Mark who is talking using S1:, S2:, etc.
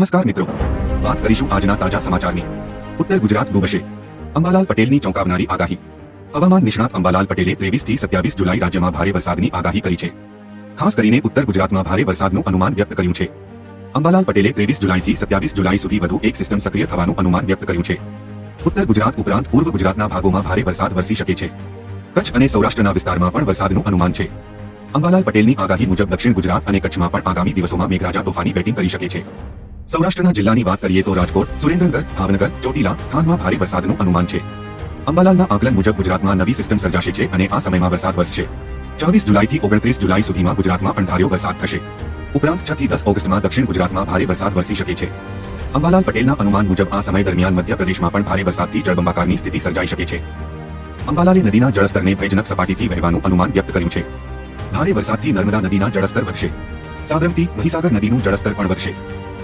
S1: નમસ્કાર મિત્રો. વાત કરીશું આજના તાજા સમાચારની. ઉત્તર ગુજરાત ડૂબશે. અંબાલાલ પટેલની ચોંકાવનારી આગાહી. હવામાન નિષ્ણાત અંબાલાલ પટેલે ત્રેવીસથી સત્યાવીસ જુલાઈ રાજ્યમાં ભારે વરસાદની આગાહી કરી છે. ખાસ કરીને ઉત્તર ગુજરાતમાં ભારે વરસાદનું અનુમાન વ્યક્ત કર્યું છે. અંબાલાલ પટેલે ત્રેવીસ જુલાઈથી સત્યાવીસ જુલાઈ સુધી વધુ એક સિસ્ટમ સક્રિય થવાનું અનુમાન વ્યક્ત કર્યું છે. ઉત્તર ગુજરાત ઉપરાંત પૂર્વ ગુજરાતના ભાગોમાં ભારે વરસાદ વરસી શકે છે. કચ્છ અને સૌરાષ્ટ્રના વિસ્તારમાં પણ વરસાદનું અનુમાન છે. અંબાલાલ પટેલની આગાહી મુજબ દક્ષિણ ગુજરાત અને કચ્છમાં પણ આગામી દિવસોમાં મેઘરાજા તોફાની બેટિંગ કરી શકે છે. સૌરાષ્ટ્રના જિલ્લાની વાત કરીએ તો રાજકોટ, સુરેન્દ્રનગર, ભાવનગર, ચોટીલા ખાનમાં ભારે વરસાદનું અનુમાન છે. અંબાલાલના આકલન મુજબ ગુજરાતમાં નવી સિસ્ટમ સર્જાશે છે અને આ સમયમાં વરસાદ વરસશે. ચોવીસ જુલાઈથી ઓગણત્રીસ જુલાઈ સુધીમાં ગુજરાતમાં અણધાર્યો વરસાદ થશે. ઉપરાંત છ દસ ઓગસ્ટમાં દક્ષિણ ગુજરાતમાં ભારે વરસાદ વરસી શકે છે. અંબાલાલ પટેલના અનુમાન મુજબ આ સમય દરમિયાન મધ્યપ્રદેશમાં પણ ભારે વરસાદથી જળબંબાકારની સ્થિતિ સર્જાઈ શકે છે. અંબાલાલે નદીના જળસ્તરને ભયજનક સપાટીથી વહેવાનું અનુમાન વ્યક્ત કર્યું છે. ભારે વરસાદથી નર્મદા નદીના જળસ્તર વધશે. સાબરમતી મહીસાગર નદીનું જળસ્તર પણ વધશે.